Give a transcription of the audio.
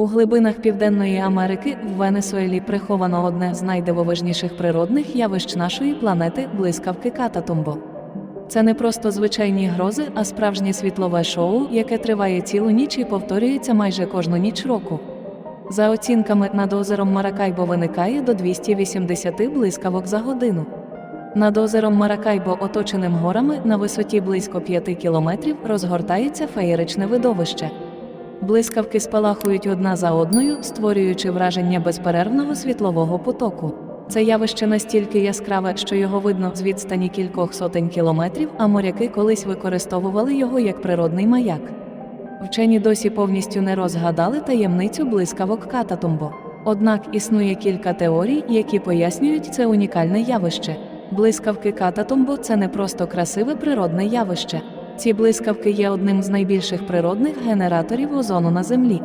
У глибинах Південної Америки в Венесуелі приховано одне з найдивовижніших природних явищ нашої планети блискавки Кататумбо. Це не просто звичайні грози, а справжнє світлове шоу, яке триває цілу ніч і повторюється майже кожну ніч року. За оцінками, над озером Маракайбо виникає до 280 блискавок за годину. Над озером Маракайбо, оточеним горами на висоті близько 5 кілометрів, розгортається феєричне видовище. Блискавки спалахують одна за одною, створюючи враження безперервного світлового потоку. Це явище настільки яскраве, що його видно з відстані кількох сотень кілометрів, а моряки колись використовували його як природний маяк. Вчені досі повністю не розгадали таємницю блискавок Кататумбо. Однак існує кілька теорій, які пояснюють це унікальне явище. Блискавки Кататумбо це не просто красиве природне явище. Ці блискавки є одним з найбільших природних генераторів озону на Землі.